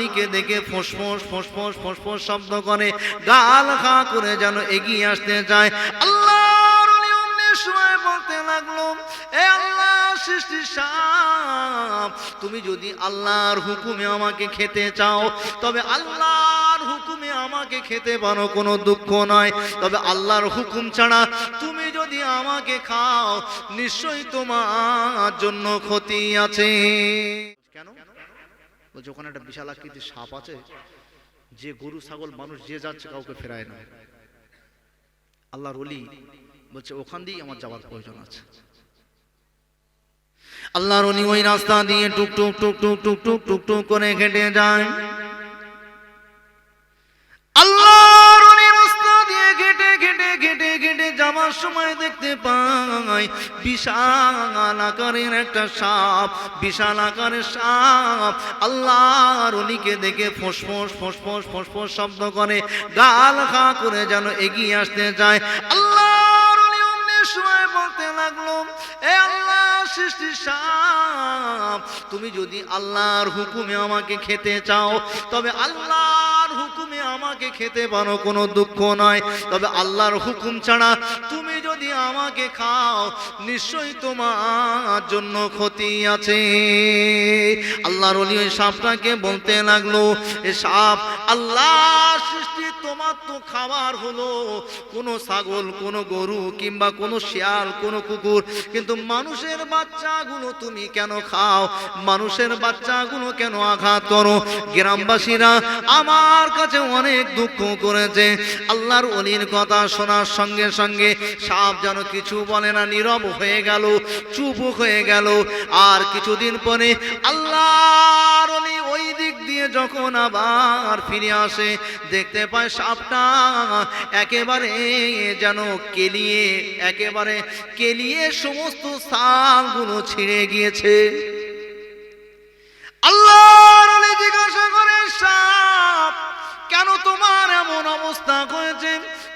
অলিকে দেখে ফোঁসফোঁস ফোঁসফোঁস ফোঁসফোঁস শব্দ করে, গাল খা করে যেন এগিয়ে আসতে চায়। অমনি সময় বলতে লাগল, এ আল্লাহ সৃষ্টি সাপ তুমি যদি আল্লাহর হুকুমে আমাকে খেতে চাও, তবে আল্লাহর হুকুমে আমাকে খেতে পারো, কোনো দুঃখ নয়। তবে আল্লাহর হুকুম ছাড়া তুমি যদি আমাকে খাও, নিশ্চয়ই তোমার জন্য ক্ষতি আছে। কেন? বলছে ওখানে একটা বিশাল আকৃতির সাপ আছে, যে গরু, ছাগল, মানুষ যে যাচ্ছে কাউকে ফেরায় না। আল্লাহর অলি বলছে, ওখান দিয়েই আমার যাওয়ার প্রয়োজন আছে। আল্লাহর অলি ওই রাস্তা দিয়ে টুক টুক টুক টুক টুক টুক টুক টুক করে হেঁটে যায়। সময় দেখতে পাই। বিশাল আকারের একটা সাপ, বিশাল আকারের সাপ। আল্লাহর অলিকে দেখে ফোঁসফোঁস ফোঁসফোঁস ফোঁসফোঁস শব্দ করে, গাল খা করে যেন এগিয়ে আসতে চায়। আল্লাহর অমনি সময় বলতে লাগল, এ আল্লাহ সৃষ্টি সাপ, তুমি যদি আল্লাহর হুকুমে আমাকে খেতে চাও, তবে আল্লাহর হুকুমে আমাকে খেতে পারো, কোনো দুঃখ নয় তবে আল্লাহর হুকুম ছাড়া তুমি যদি আমাকে খাও, নিশ্চয়ই তোমার জন্য ক্ষতি আছে। আল্লাহর অলি ওই সাপটাকে বলতে লাগল, এ সাপ, আল্লাহ সৃষ্টি তো খাবার হলো। কোনো ছাগল, কোনো গরু কিংবা কোনো শিয়াল, কোনো কুকুর, কিন্তু মানুষের বাচ্চাগুলো তুমি কেন খাও? মানুষের বাচ্চাগুলো কেন আঘাত করো? গ্রামবাসীরা আমার কাছে অনেক দুঃখ করেছে। আল্লাহর অলির কথা শোনার সঙ্গে সঙ্গে সাপ যেন কিছু বলে না, নীরব হয়ে গেল, চুপ হয়ে গেল। আর কিছুদিন পরে আল্লাহর অলি ওই দিক দিয়ে যখন আবার ফিরে আসে, দেখতে পায় সাপটা একেবারে যেন কেলিয়ে, একেবারে কেলিয়ে সমস্ত সাপগুলো ছিঁড়ে গিয়েছে। আল্লাহ জিজ্ঞাসা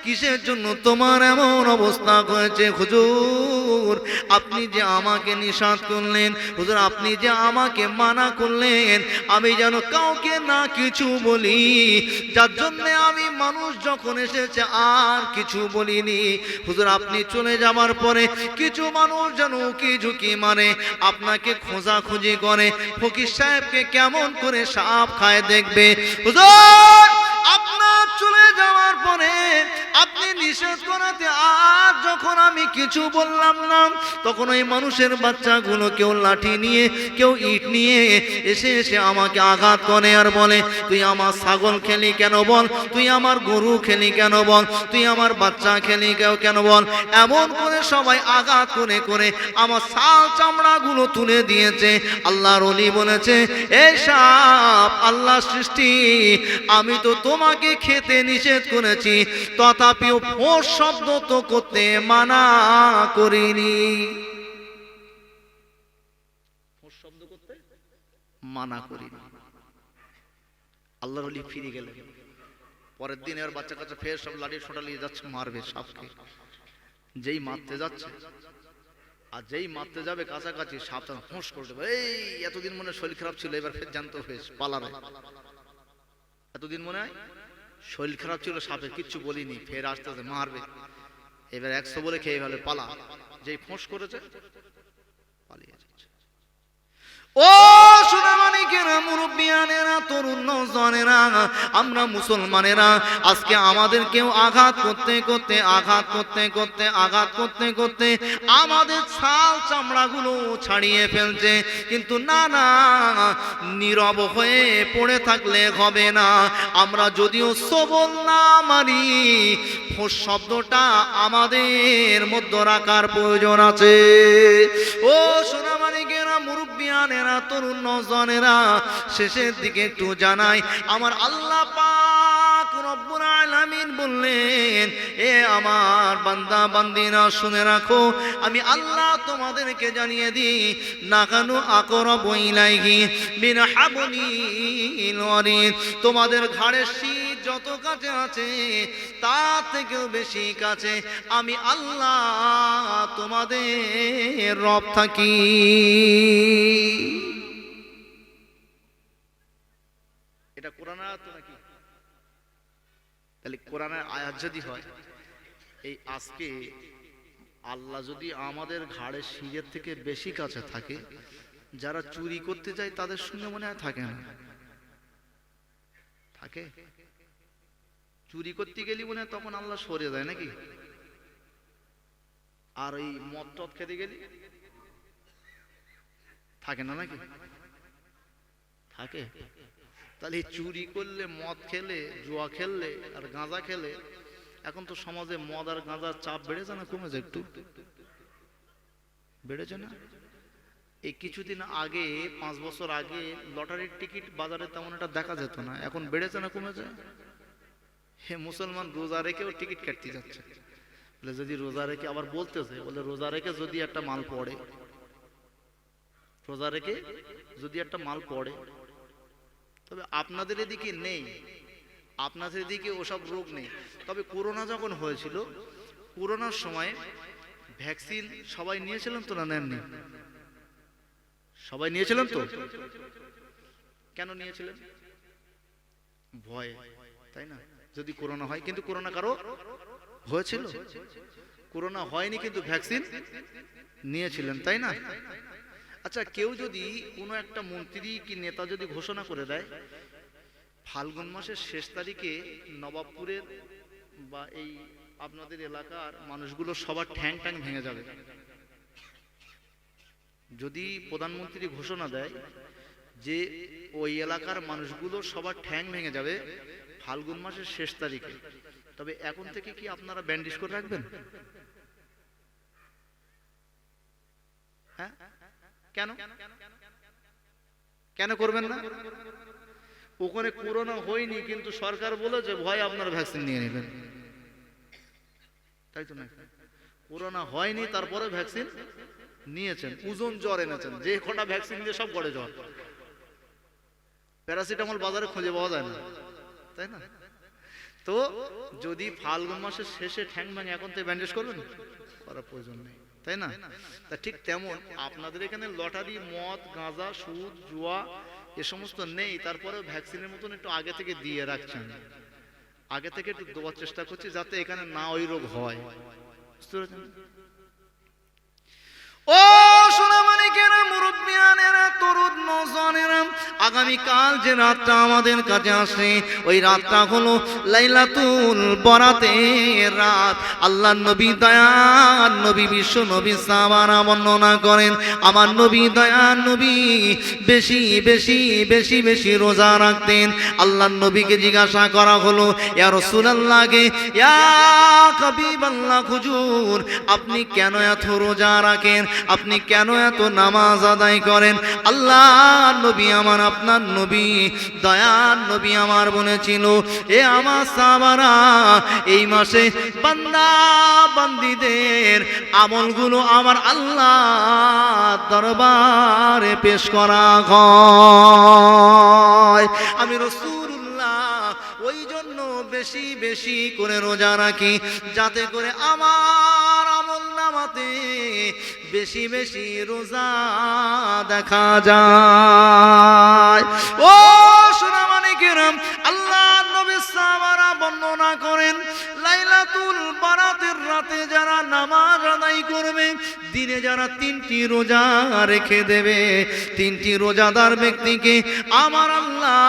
কিসের জন্য তোমার এমন অবস্থা হয়েছে হুজুর? আপনি যে আমাকে নিষাদ করলেন, হুজুর, আপনি যে আমাকে মানা করলেন, আমি যেন কাউকে না কিছু বলি। যার জন্যে আমি মানুষ যখন এসেছে, আর কিছু বলিনি। হুজুর, আপনি চলে যাবার পরে কিছু মানুষ যেন উকি ঝুঁকি মারে, আপনাকে খোঁজাখুঁজি করে, ফকির সাহেবকে কেমন করে সাপ খায় দেখবে? হুজুর! পরিশোধ করাতে আর যখন আমি কিছু বললাম না, তখন ওই মানুষের বাচ্চাগুলো কেউ লাঠি নিয়ে, কেউ ইট নিয়ে এসে এসে আমাকে আঘাত করে আর বলে, তুই আমার ছাগল খেলি কেন বল? তুই আমার গরু খেলি কেন বল? তুই আমার বাচ্চা খেলি কেন বল? এমন করে সবাই আঘাত করে করে আমার ছাল চামড়াগুলো তুলে দিয়েছে। আল্লাহর অলি বলেছে এই সাপ আল্লাহ সৃষ্টি, আমি তো তোমাকে খেতে নিষেধ করেছি। তথাপিও ফোঁস শব্দ তো করতে মানা করিনি। মানা করিনি। ফিরে পরের দিন বাচ্চা কাচ্চা ফের সব নিয়ে যাচ্ছে, মারবে সাপকে। যেই মারতে যাচ্ছে, আর যেই মারতে যাবে কাছাকাছি ফোঁস করে এই, এতদিন মনে শরীর খারাপ ছিল, এবার ফের জানতে হয়েছে পালারে এতদিন মনে হয় শরীর খারাপ ছিল, সাপে কিচ্ছু বলিনি, ফের আস্তে আস্তে মারবে। এবার একশো বলে খেয়ে ফেলে পালা। যেই ফোঁস করেছে পালিয়ে যাচ্ছে ও সুদামানিকেরা মুরব্বিয়ানেরা, তরুণ নজনেরা আমরা মুসলমানেরা, আজকে আমাদের কেউ আঘাত করতে করতে, আঘাত করতে করতে, আঘাত করতে করতে আমাদের ছাল চামড়াগুলো ছাড়িয়ে ফেলছে। কিন্তু না না, নীরব হয়ে পড়ে থাকলে হবে না। আমরা যদিও সবল না মারি ফোঁস শব্দটা আমাদের মধ্যে রাখার প্রয়োজন আছে। ও সোনামানিকেরা মুরব্বিয়ানেরা, তরুণ নজনেরা শেষের দিকে একটু জানাই, আমার আল্লাহ পাক রব্বুল আলামিন বললেন, এ আমার বান্দা বান্দিনা শুনে রাখো, আমি আল্লাহ তোমাদেরকে জানিয়ে দিই নাকানু আকরাবু ইলাইহি মিন হাবলিল ওয়ারিদ তোমাদের ঘাড়ের শীত যত কাছে আছে তার থেকেও বেশি কাছে। আমি আল্লাহ তোমাদের রব থাকি। এটা কোরআনের আয়াত নাকি? তাহলে কোরআনের আয়াত যদি হয়, এই আজকে আল্লাহ যদি আমাদের ঘাড়ের শিরের থেকে বেশি কাছে থাকে, যারা চুরি করতে যায় তাদের সঙ্গে মনে হয় থাকে না? থাকে? চুরি করতে গেলি মনে তখন আল্লাহ সরে যায় নাকি? আর ওই মদ টদ খেতে গেলি? থাকে না নাকি? থাকে। তাহলে চুরি করলে, মদ খেলে, জুয়া খেললে আর গাঁজা খেলে, এখন তো সমাজে মদ আর গাঁজার চাপ বেড়েছে না কমেছে একটু? বেড়েছে না? এই কিছুদিন আগে, পাঁচ বছর আগে লটারির টিকিট বাজারে তেমন একটা দেখা যেত না। এখন বেড়েছে না কমেছে? হে মুসলমান, রোজা রেখেও টিকিট কাটতে যাচ্ছে। বলে যদি রোজা রেখে আবার বলতেছে বলে রোজা রেখে যদি একটা মাল পড়ে, রোজা রেখে যদি একটা মাল পড়ে, তবে আপনাদের এদিকে নেই, আপনাদের এদিকে ওসব রোগ নেই। তবে করোনা যখন হয়েছিল, করোনার সময় ভ্যাকসিন সবাই নিয়েছিলেন তো না নেননি? সবাই নিয়েছিলেন তো? কেন নিয়েছিলেন? ভয়, তাই না? যদি করোনা হয়, কিন্তু করোনা কারও হয়েছিল? করোনা হয়নি, কিন্তু ভ্যাকসিন নিয়েছিলেন, তাই না? আচ্ছা কেউ যদি কোনো একটা মন্ত্রী কি নেতা যদি ঘোষণা করে দেয়, ফাল্গুন মাসের শেষ তারিখে নবাবপুরের বা এই আপনাদের এলাকার মানুষগুলো সবার ঠ্যাং ট্যাং ভেঙে যাবে। যদি প্রধানমন্ত্রী ঘোষণা দেয় যে ওই এলাকার মানুষগুলো সবার ঠ্যাং ভেঙে যাবে ফাল্গুন মাসের শেষ তারিখে। তবে এখন থেকে কি আপনারা ব্যান্ডেজ করে রাখবেন? হ্যাঁ? কেন? কেন করবেন না? ওখানে করোনা হয়নি, কিন্তু সরকার বলেছে ভয় আপনার ভ্যাকসিন নিয়ে নেবেন। তাই তো না করোনা হয়নি, তারপরে ভ্যাকসিন নিয়েছেন, ওজন জ্বর এনেছেন, যে কটা ভ্যাকসিন দিয়ে সব গড়ে জ্বর প্যারাসিটামল বাজারে খুঁজে পাওয়া যায় না। তাই না? তো যদি ফাল্গুন মাসের শেষে ঠ্যাং ভাঙে, এখন তো ব্যান্ডেজ করবেন? করার প্রয়োজন নেই, তাই না? তা ঠিক তেমন আপনাদের এখানে লটারি, মদ, গাঁজা, সুদ, জুয়া, এ সমস্ত নেই। তারপরে ভ্যাকসিনের মতন একটু আগে থেকে দিয়ে রাখছেন। আগে থেকে একটু দেওয়ার চেষ্টা করছি যাতে এখানে না ওই রোগ হয়। বুঝতে পেরেছেন? ও সোনামানিকেরা মুরব্বিয়ানেরা তরুণ আগামীকাল যে রাতটা আমাদের কাছে আসে, ওই রাতটা হলো লাইলাতুল বরাতের রাত। আল্লাহ নবী দয়ান নবী, বিশ্ব নবী সাবারা বর্ণনা করেন, আমার নবী দয়ান নবী বেশি বেশি বেশি বেশি রোজা রাখতেন। আল্লাহ নবীকে জিজ্ঞাসা করা হলো, ইয়া রাসূলুল্লাহকে, ইয়া হাবিবাল্লাহ, হুজুর, আপনি কেন এত রোজা রাখেন? আপনি কেন এত নামাজ আদায় করেন? আল্লাহ নবী, আমার আপনার নবী, দয়ার নবী আমার বলেছিল এ আমার সাবারা এই মাসে বান্দা বান্দিদের আমলগুলো আমার আল্লাহ দরবারে পেশ করা হয়। আমি রসুল্লাহ ওই জন্য বেশি বেশি করে রোজা রাখি, যাতে করে আমার নামাতে বেশি বেশি রোজা দেখা যায়। ও দিনে যারা তিনটি রোজা রেখে দেবে, তিনটি রোজাদার ব্যক্তিকে আমার আল্লাহ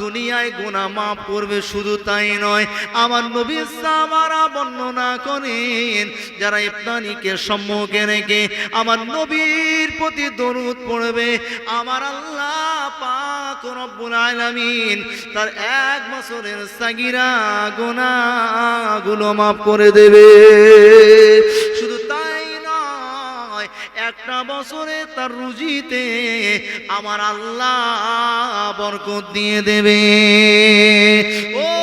দুনিয়ায় গুনাহ মাফ করবে, শুধু তাই নয়, আমার নবী সামারা বর্ণনা করেন, যারা ইফতানিকে সম্মুখে রেখে আমার নবীর প্রতি দরুদ পড়বে, আমার আল্লাহ পাক রব্বুল আলামিন তার এক বছরের সাগিরা গুনাহগুলো মাফ করে দেবে। একটা বছরে তার রুজিতে আমার আল্লাহ বরকত দিয়ে দেবে। ও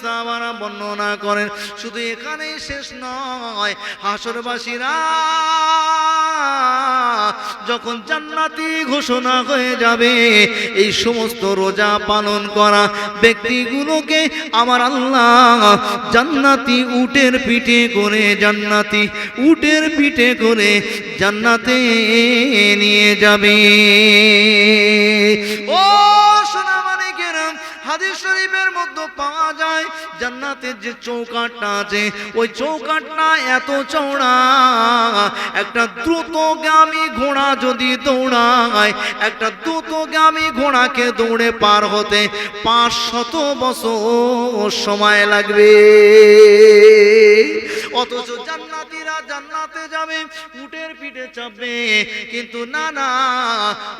সাহাবারা বর্ণনা করেন। শুধু এখানেই শেষ নয়, হাসরবাসীরা যখন জান্নাতি ঘোষণা হয়ে যাবে, এই সমস্ত রোজা পালন করা ব্যক্তিগুলোকে আমার আল্লাহ জান্নাতি উটের পিঠে করে জান্নাতি উটের পিঠে করে জান্নাতে নিয়ে যাবে। ও সোনা মানে হাদিস মধ্যে পাওয়া যায়। জান্নাতের যে চৌকাটটা আছে, ওই চৌকাটটা এত চওড়া, একটা দ্রুতগামী ঘোড়া যদি দৌড়ায়, একটা দ্রুতগামী ঘোড়াকে দৌড়ে পার হতে পাঁচ শত বছর সময় লাগবে। অথচ জান্নাতীরা জান্নাতে যাবে, উটের পিঠে চাপবে। কিন্তু না না,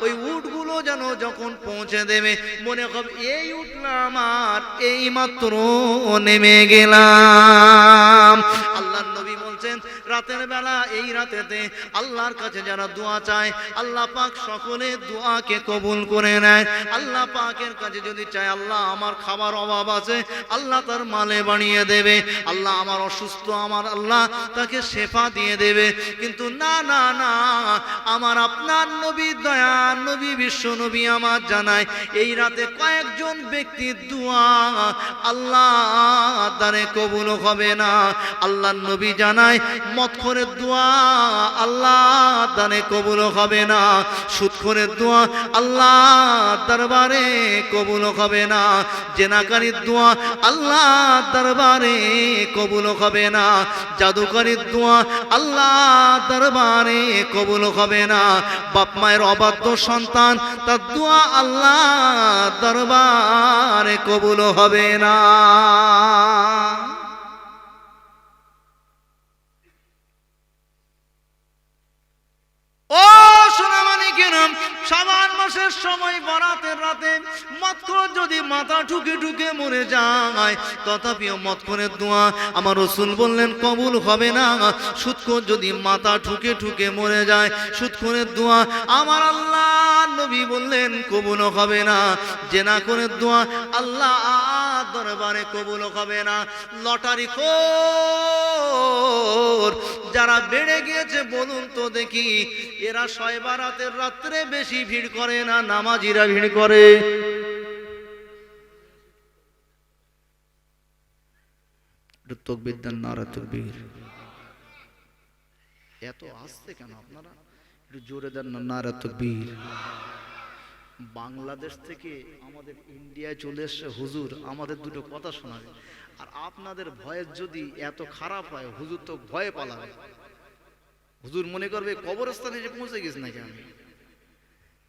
ওই উটগুলো যেন যখন পৌঁছে দেবে, মনে হবে এই উঠলাম আমার, এই মাত্র নেমে গেলাম। আল্লাহ নবী বলছেন রাতের বেলা, এই রাতেতে আল্লাহর কাছে যারা দোয়া চায়, আল্লাহ পাক সকলে দোয়াকে কবুল করে নেয়। আল্লাহ পাকের কাছে যদি চায়, আল্লাহ আমার খাবার অভাব আছে, আল্লাহ তার মালে বানিয়ে দেবে। আল্লাহ আমার অসুস্থ, আমার আল্লাহ তাকে শেফা দিয়ে দেবে। কিন্তু না না না, আমার আপনার নবী দয়া, নবী বিশ্ব নবী আমার জানায় এই রাতে কয়েকজন ব্যক্তির দোয়া আল্লাহ দ্বারে কবুল হবে না। আল্লাহ নবী জানায় মৎখরের দোয়া আল্লাহ দানে কবুল হবে না। সুৎখরের দোয়া আল্লাহ দরবারে কবুল হবে না। জেনাকারীর দোয়া আল্লাহ দরবারে কবুল হবে না। জাদুকারীর দোয়া আল্লাহ দরবারে কবুল হবে না। বাপ মায়ের অবাধ্য সন্তান, তার দোয়া আল্লাহ দরবারে কবুল হবে না। ও সোনামানি কেন সাবান মাসের সময় বরাতের রাতে মাথা ঠুকে ঠুকে মরে যায়। তথাপিও মৎখরের দোয়া। আমার রসুল বললেন, কবুল হবে না। সুৎখর যদি মাথা ঠুকে ঠুকে মরে যায় সুৎখরের দোয়া। আমার আল্লাহ নবী বললেন, কবুল হবে না। জেনা করে দোয়া, আল্লাহ দরবারে কবুল হবে না। লটারি খোর, যারা বেড়ে গিয়েছে, বলুন তো দেখি। এরা ছয় বারাতের রাত্রে বেশি ভিড় করে না, নামাজিরা ভিড় করে? দেন নারা তকবির। এত আসছে কেন আপনারা? একটু জোরে দেন নারা তকবির। বাংলাদেশ থেকে আমাদের ইন্ডিয়ায় চলে এসছে হুজুর, আমাদের দুটো কথা শোনাবে। আর আপনাদের ভয়ের যদি এত খারাপ হয়, হুজুর তো ভয়ে পালাবে। হুজুর মনে করবে কবরস্থানে যে পৌঁছে গেছে নাকি আমি?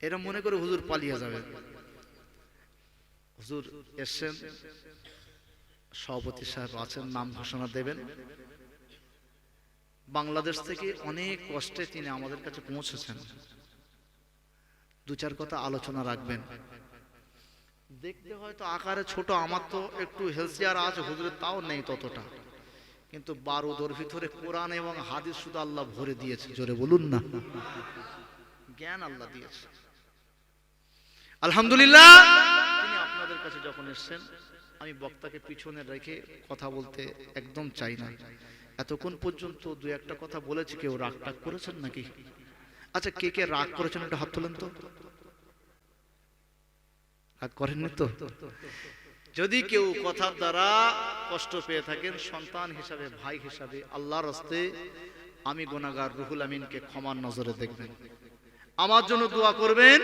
এরা মনে করে হুজুর পালিয়ে যাবে। হুজুর এসছেন সভাপতি সাহেব আছেন নাম ঘোষণা দেবেন। বাংলাদেশ থেকে অনেক কষ্টে তিনি আমাদের কাছে পৌঁছেছেন। দু চার কথা আলোচনা রাখবেন। দেখতে হয়তো আকারে ছোট, আমার তো একটু হেলসিয়ার আছে, হুজুরের তাও নেই ততটা। কিন্তু বারুদোর ভিতরে কোরআন এবং হাদিস শুধু আল্লাহ ভরে দিয়েছে, জোরে বলুন না। জ্ঞান আল্লাহ দিয়েছে। আলহামদুলিল্লাহ, তিনি আপনাদের কাছে যখন এসেছেন আমি বক্তাকে পিছনে রেখে কথা বলতে একদম চাই না। এতক্ষণ পর্যন্ত দু একটা কথা বলেছি, কেউ রাগ টাগ করেছেন নাকি? আচ্ছা কে কে রাগ করেছেন একটা হাত তোলেন তো। রাগ করেননি তো? যদি কেউ কথার দ্বারা কষ্ট পেয়ে থাকেন, সন্তান হিসাবে, ভাই হিসাবে, আল্লাহর হস্তে আমি গোনাগার রুহুল আমিনকে ক্ষমার নজরে দেখবেন। আমার জন্য দোয়া করবেন।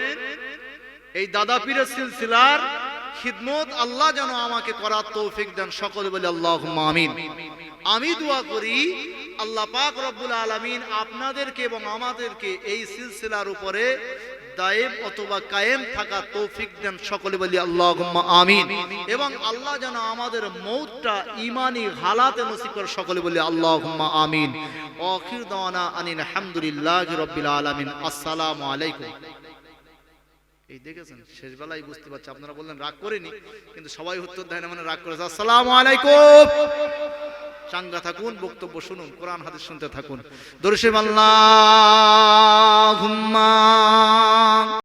এই দাদা পীরের সিলসিলার খিদমত আল্লাহ যেন আমাকে করার তৌফিক দেন। সকলে বলে আল্লাহ আমিন। আমি দোয়া করি, আল্লাহ পাক রব্বুল আলামিন আপনাদেরকে এবং আমাদেরকে এই সিলসিলার উপরে দায়েম অথবা কায়েম থাকা তৌফিক দেন। সকলে বলি আল্লাহ আমিন। এবং আল্লাহ যেন আমাদের মৌতটা ইমানি হালাতে নসিব করে, সকলে বলি আল্লাহ আমিন। অখির দাওয়ানা আনিন আলহামদুলিল্লাহ রব্বিল আলামিন। আসসালামু আলাইকুম। এই দেখেছেন? শেষ বেলায় বুঝতে পারছি, আপনারা বললেন রাগ করেনি, কিন্তু সবাই উত্তর দেয় না মানে রাগ করেছে। আসসালাম আলাইকুম। চাঙ্গা থাকুন, বক্তব্য শুনুন, কোরআন, হাদিস শুনতে থাকুন। দর্শে আল্লাহ।